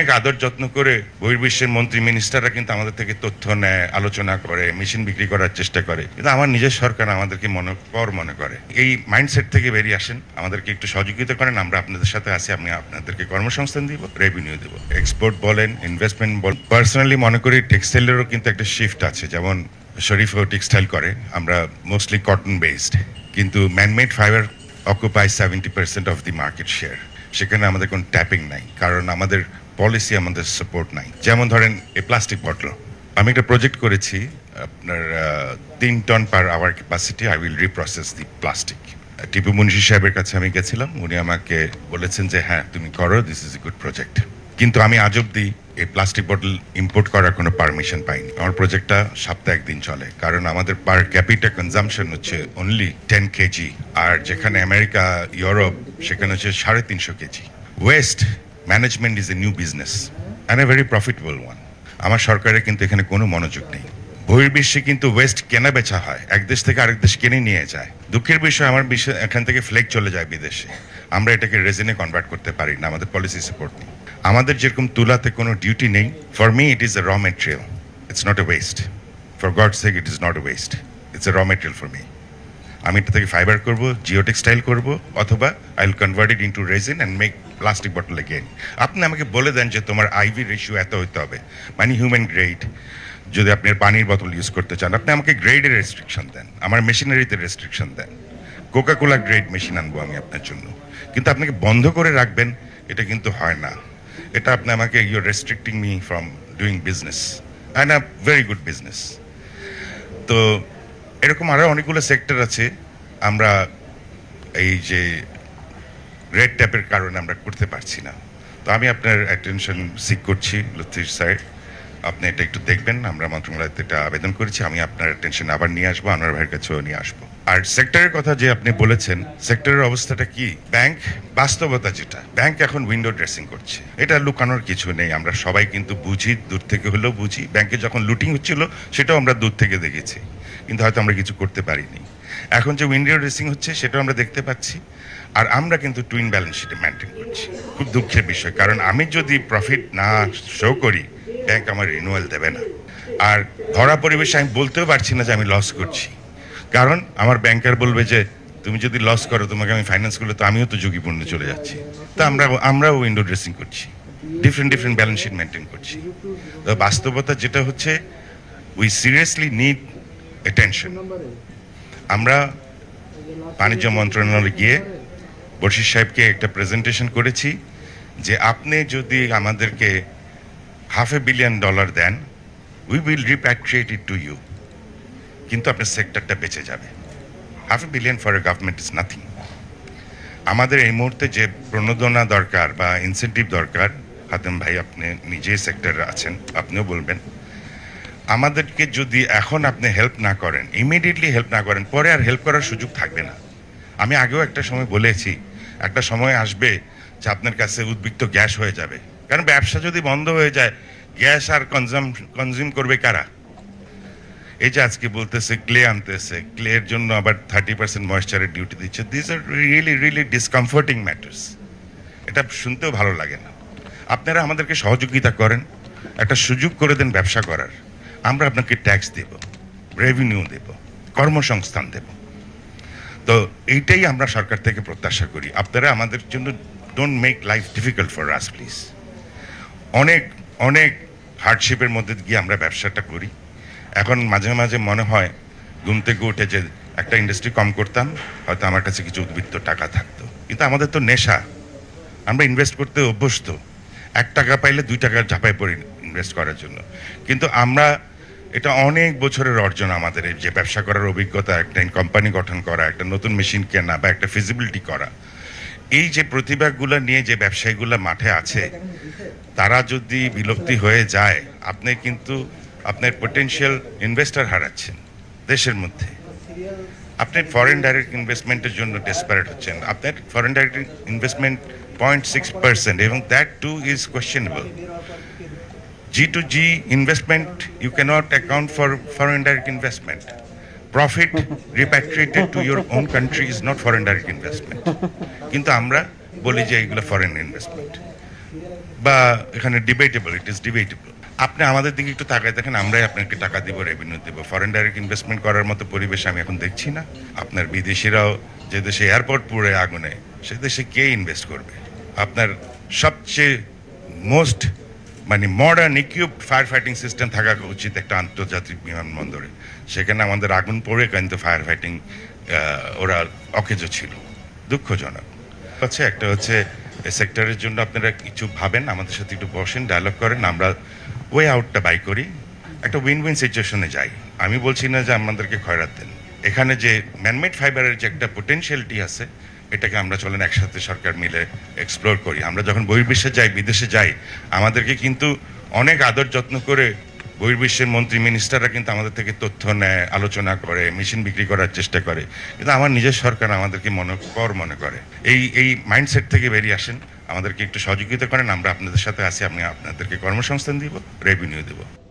অনেক আদর যত্ন করে বহির্বিশ্বের মন্ত্রী মিনিস্টাররা কিন্তু আমাদের থেকে তথ্য নেয়, আলোচনা করে মেশিন বিক্রি করার চেষ্টা করে। কিন্তু আমার নিজের সরকার আমাদেরকে মনে পর মনে করে। এই মাইন্ডসেট থেকে বেরিয়ে আসেন। আমাদেরকে একটু সহযোগিতা করেন। আমরা আপনাদের সাথে আছি। আমি আপনাদেরকে কর্মসংস্থান দিব রেভিনিউ দেবো। এক্সপোর্ট বলেন ইনভেস্টমেন্ট বলেন। পার্সোনালি মনে করি টেক্সটাইলেরও কিন্তু একটা শিফট আছে। যেমন শরীফও টেক্সটাইল করে। আমরা মোস্টলি কটন বেসড কিন্তু manmade fibre occupy seventy percent of the market share সেখানে আমাদের কোনো ট্যাপিং নাই। কারণ আমাদের পলিসি আমাদের সাপোর্ট নাই। যেমন ধরেন এই প্লাস্টিক বটল আমি একটা প্রজেক্ট করেছি, আপনার তিন ton per hour capacity I will reprocess the plastic Tipu Munshi সাহেবের কাছে আমি গেছিলাম, উনি আমাকে বলেছেন যে হ্যাঁ তুমি করো this is a good project কিন্তু আমি আজ অব্দি এই প্লাস্টিক বটল ইম্পোর্ট করার কোনো পারমিশন পাইনি। আমার প্রজেক্টটা সপ্তাহে একদিন চলে। কারণ আমাদের পার ক্যাপিটা কনজামশন হচ্ছে অনলি টেন কেজি আর যেখানে আমেরিকা ইউরোপ সেখানে হচ্ছে সাড়ে তিনশো KG waste management is a new business and a very profitable one আমার সরকারের কিন্তু এখানে কোনো মনোযোগ নেই। বহির্বিশ্বে কিন্তু ওয়েস্ট কেনা বেচা হয়। এক দেশ থেকে আরেক দেশ কিনে নিয়ে যায়। দুঃখের বিষয়, আমার বিষয় এখান থেকে ফ্লেক চলে যায় বিদেশে। আমরা এটাকে রেজিনে কনভার্ট করতে পারি না, আমাদের পলিসি সাপোর্ট নেই। আমাদের যেরকম তুলাতে কোনো ডিউটি নেই for me it is a raw material it's not a waste for God sake it is not a waste it's a raw material for me আমি এটা থেকে ফাইবার করব জিও টেক্সটাইল করব, অথবা I will convert it into resin and make plastic bottle again আপনি আমাকে বলে দেন যে তোমার আইভি রেশিও এত হইতে হবে। মানে হিউম্যান গ্রেড যদি আপনি পানির বোতল ইউজ করতে চান, আপনি আমাকে গ্রেডের রেস্ট্রিকশন দেন। আমার মেশিনারিতে রেস্ট্রিকশন দেন। কোকা কোলা গ্রেড মেশিন আনব আমি আপনার জন্য। কিন্তু আপনাকে বন্ধ করে রাখবেন, এটা কিন্তু হয় না। এটা আপনি আমাকে your restricting me from doing business and a very good business তো, এরকম আরও অনেকগুলো সেক্টর আছে। আমরা এই যে রেড ট্যাপের কারণে আমরা করতে পারছি না। তো আমি আপনার অ্যাটেনশন সিক করছি, লতিফ স্যার। আপনি এটা একটু দেখবেন, আমরা মন্ত্রণালয়তে এটা আবেদন করেছি, আমি আপনার অ্যাটেনশন আবার নিয়ে আসব, আনোয়ার ভাইয়ের কাছেও নিয়ে আসব। আর সেক্টরের কথা যে আপনি বলেছেন সেক্টরের অবস্থাটা কি? ব্যাংক বাস্তবতা যেটা ব্যাংক এখন উইন্ডো ড্রেসিং করছে। এটা লুকানোর কিছু নেই, আমরা সবাই কিন্তু বুঝি, দূর থেকে হলেও বুঝি। ব্যাংকে যখন লুটিং হচ্ছিল, সেটাও আমরা দূর থেকে দেখেছি। কিন্তু হয়তো আমরা কিছু করতে পারিনি। এখন যে উইন্ডো ড্রেসিং হচ্ছে, সেটাও আমরা দেখতে পাচ্ছি। আর আমরা কিন্তু টুইন ব্যালেন্স শিটে মেনটেন করছি। খুব দুঃখের বিষয়, কারণ আমি যদি প্রফিট না শো করি ব্যাংক আমার রিনুয়াল দেবে না। আর ধরা পরিবেশে আমি বলতেও পারছি না যে আমি লস করছি। কারণ আমার ব্যাংকার বলবে যে, তুমি যদি লস করো, তোমাকে আমি ফাইন্যান্স করলে তো আমিও তো ঝুঁকিপূর্ণ চলে যাচ্ছি। তা আমরা, আমরাও উইন্ডো ড্রেসিং করছি। Different different balance sheet maintain করছি। তো বাস্তবতা যেটা হচ্ছে উই সিরিয়াসলি নিড অ্যাটেনশন আমরা বাণিজ্য মন্ত্রণালয়ে গিয়ে বর্ষির সাহেবকে একটা প্রেজেন্টেশন করেছি যে আপনি যদি আমাদেরকে half a billion dollar then we will repatriate it to you কিন্তু আপনার সেক্টরটা বেঁচে যাবে। Half a billion for a government is nothing আমাদের এই মুহূর্তে যে প্রণোদনা দরকার বা ইনসেন্টিভ দরকার হাতেম ভাই, আপনি নিজেই সেক্টরে আছেন, আপনিও বলবেন। আমাদেরকে যদি এখন আপনি হেল্প না করেন ইমিডিয়েটলি হেল্প না করেন, পরে আর হেল্প করার সুযোগ থাকবে না। আমি আগেও একটা সময় বলেছি, একটা সময় আসবে যে আপনার কাছে উদ্বৃত্ত গ্যাস হয়ে যাবে। কারণ ব্যবসা যদি বন্ধ হয়ে যায়, গ্যাস আর কনজাম কনজিউম করবে কারা? এই যে আজকে বলতেছে ক্লে আনতেছে ক্লের জন্য আবার থার্টি পার্সেন্ট ময়েশ্চারের ডিউটি দিচ্ছে। This are really really discomforting matters এটা শুনতেও ভালো লাগে না। আপনারা আমাদেরকে সহযোগিতা করেন, একটা সুযোগ করে দেন ব্যবসা করার। আমরা আপনাকে ট্যাক্স দেব রেভিনিউ দেব, কর্মসংস্থান দেব। তো এইটাই আমরা সরকার থেকে প্রত্যাশা করি। আপনারা আমাদের জন্য don't make life difficult for us please অনেক অনেক হার্ডশিপের মধ্যে গিয়ে আমরা ব্যবসাটা করি। এখন মাঝে মাঝে মনে হয়, ঘুম থেকে উঠে যে একটা ইন্ডাস্ট্রি কম করতাম, হয়তো আমার কাছে কিছু উদ্বৃত্ত টাকা থাকতো। কিন্তু আমাদের তো নেশা। আমরা ইনভেস্ট করতে অভ্যস্ত। এক টাকা পাইলে দুই টাকা ঝাঁপায় পড়ি ইনভেস্ট করার জন্য। কিন্তু আমরা এটা অনেক বছরের অর্জন আমাদের যে ব্যবসা করার অভিজ্ঞতা, একটা কোম্পানি গঠন করা, একটা নতুন মেশিন কেনা বা একটা ফিজিবিলিটি করা। এই যে প্রতিভাগুলো নিয়ে যে ব্যবসায়ীগুলো মাঠে আছে, তারা যদি বিলুপ্তি হয়ে যায়, আপনি কিন্তু আপনার পটেনশিয়াল ইনভেস্টর হারাচ্ছেন দেশের মধ্যে। আপনি ফরেন ডাইরেক্ট ইনভেস্টমেন্টের জন্য ডেসপারেট হচ্ছেন। আপনার foreign direct investment point six percent এবং that too is questionable G to G investment you cannot account for foreign direct investment profit repatriated to your own country is not foreign direct investment কিন্তু আমরা বলি যে এইগুলো foreign investment বা এখানে debatable it is debatable আপনি আমাদের দিকে একটু তাকায় দেখেন, আমরাই আপনাকে টাকা দিব রেভিনিউ দেব। ফরেন ডাইরেক্ট ইনভেস্টমেন্ট করার মতো পরিবেশ আমি এখন দেখছি না। আপনার বিদেশিরাও যে দেশে এয়ারপোর্ট পুড়ে আগুনে, সে দেশে কে ইনভেস্ট করবে? আপনার সবচেয়ে মোস্ট মানে modern equip fire fighting system থাকা উচিত একটা আন্তর্জাতিক বিমানবন্দরে। সেখানে আমাদের আগুন পড়ে কিন্তু ফায়ার ফাইটিং ওরা অকেজ ছিল। দুঃখজনক। হচ্ছে একটা হচ্ছে সেক্টরের জন্য আপনারা কিছু ভাবেন, আমাদের সাথে একটু বসেন ডায়লগ করেন, আমরা ওয়ে আউটটা বাই করি। একটা উইন উইন সিচুয়েশনে যাই। আমি বলছি না যে আমাদেরকে খয়রাত দেন। এখানে যে ম্যানমেড ফাইবারের যে একটা পোটেনশিয়ালিটি আছে এটাকে আমরা চলেন একসাথে সরকার মিলে এক্সপ্লোর করি। আমরা যখন বহির্বিশ্বে যাই, বিদেশে যাই, আমাদেরকে কিন্তু অনেক আদর যত্ন করে বহির্বিশ্বের মন্ত্রী মিনিস্টাররা কিন্তু আমাদের থেকে তথ্য নেয়, আলোচনা করে মেশিন বিক্রি করার চেষ্টা করে। কিন্তু আমার নিজের সরকার আমাদেরকে মনে কর মনে করে। এই এই মাইন্ডসেট থেকে বেরিয়ে আসেন। আমাদেরকে একটু সহযোগিতা করেন। আমরা আপনাদের সাথে আছি, আমি আপনাদেরকে কর্মসংস্থান দিব রেভিনিউ দেবো।